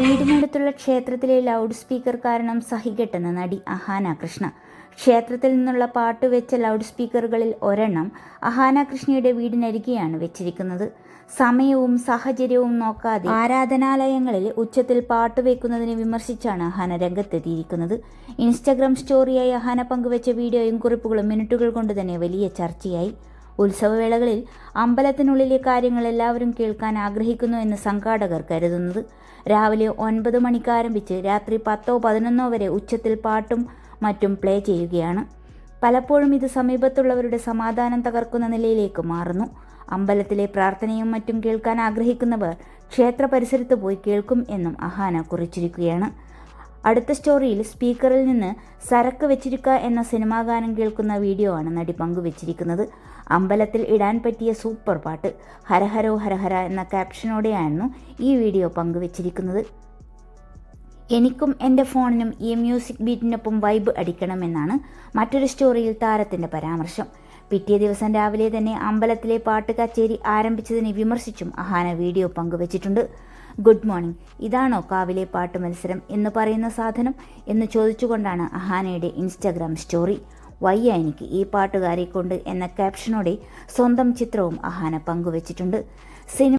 വീടിനടുത്തുള്ള ക്ഷേത്രത്തിലെ loud speaker കാരണം സഹികെട്ടെന്ന നടി അഹാന കൃഷ്ണ. ക്ഷേത്രത്തിൽ നിന്നുള്ള പാട്ട് വെച്ച ലൗഡ് സ്പീക്കറുകളിൽ ഒരെണ്ണം അഹാന കൃഷ്ണയുടെ വീടിനരികെയാണ് വെച്ചിരിക്കുന്നത്. സമയവും സാഹചര്യവും നോക്കാതെ ആരാധനാലയങ്ങളിൽ ഉച്ചത്തിൽ പാട്ട് വെക്കുന്നതിനെ വിമർശിച്ചാണ് അഹാന രംഗത്തെത്തിയിരിക്കുന്നത്. ഇൻസ്റ്റഗ്രാം സ്റ്റോറിയായി അഹാന പങ്കുവച്ച വീഡിയോയും കുറിപ്പുകളും മിനിറ്റുകൾ കൊണ്ട് തന്നെ വലിയ ചർച്ചയായി. ഉത്സവവേളകളിൽ അമ്പലത്തിനുള്ളിലെ കാര്യങ്ങൾ എല്ലാവരും കേൾക്കാൻ ആഗ്രഹിക്കുന്നു എന്ന് സംഘാടകർ കരുതുന്നത്. രാവിലെ ഒൻപത് മണിക്ക് ആരംഭിച്ച് രാത്രി പത്തോ പതിനൊന്നോ വരെ ഉച്ചത്തിൽ പാട്ടും മറ്റും പ്ലേ ചെയ്യുകയാണ്. പലപ്പോഴും ഇത് സമീപത്തുള്ളവരുടെ സമാധാനം തകർക്കുന്ന നിലയിലേക്ക് മാറുന്നു. അമ്പലത്തിലെ പ്രാർത്ഥനയും മറ്റും കേൾക്കാൻ ആഗ്രഹിക്കുന്നവർ ക്ഷേത്ര പരിസരത്ത് പോയി കേൾക്കും എന്നും അഹാന കുറിച്ചിരിക്കുകയാണ്. അടുത്ത സ്റ്റോറിയിൽ സ്പീക്കറിൽ നിന്ന് സരക്ക് വെച്ചിരിക്ക എന്ന സിനിമാ ഗാനം കേൾക്കുന്ന വീഡിയോ ആണ് നടി പങ്കുവച്ചിരിക്കുന്നത് അമ്പലത്തിൽ ഇടാൻ പറ്റിയ സൂപ്പർ പാട്ട് ഹരഹരോ ഹരഹര എന്ന ക്യാപ്ഷനോടെയായിരുന്നു ഈ വീഡിയോ പങ്കുവച്ചിരിക്കുന്നത് എനിക്കും എന്റെ ഫോണിനും ഈ മ്യൂസിക് ബീറ്റിനൊപ്പം വൈബ് അടിക്കണമെന്നാണ് മറ്റൊരു സ്റ്റോറിയിൽ താരത്തിന്റെ പരാമർശം. പിറ്റേ ദിവസം രാവിലെ തന്നെ അമ്പലത്തിലെ പാട്ട് കച്ചേരി ആരംഭിച്ചതിനെ വിമർശിച്ചും അഹാന വീഡിയോ പങ്കുവച്ചിട്ടുണ്ട്. Good morning. ഇതാണോ കാവിലെ പാട്ട് മത്സരം എന്ന് പറയുന്ന സാധനം? എന്ന് ചോദിച്ചുകൊണ്ടാണ് അഹാനയുടെ ഇൻസ്റ്റാഗ്രാം സ്റ്റോറി. വയ്യ എനിക്ക് ഈ പാട്ടുകാരെ കൊണ്ട് എന്ന ക്യാപ്ഷനോടെ സ്വന്തം ചിത്രവും അഹാന പങ്കുവച്ചിട്ടുണ്ട്. സിനിമ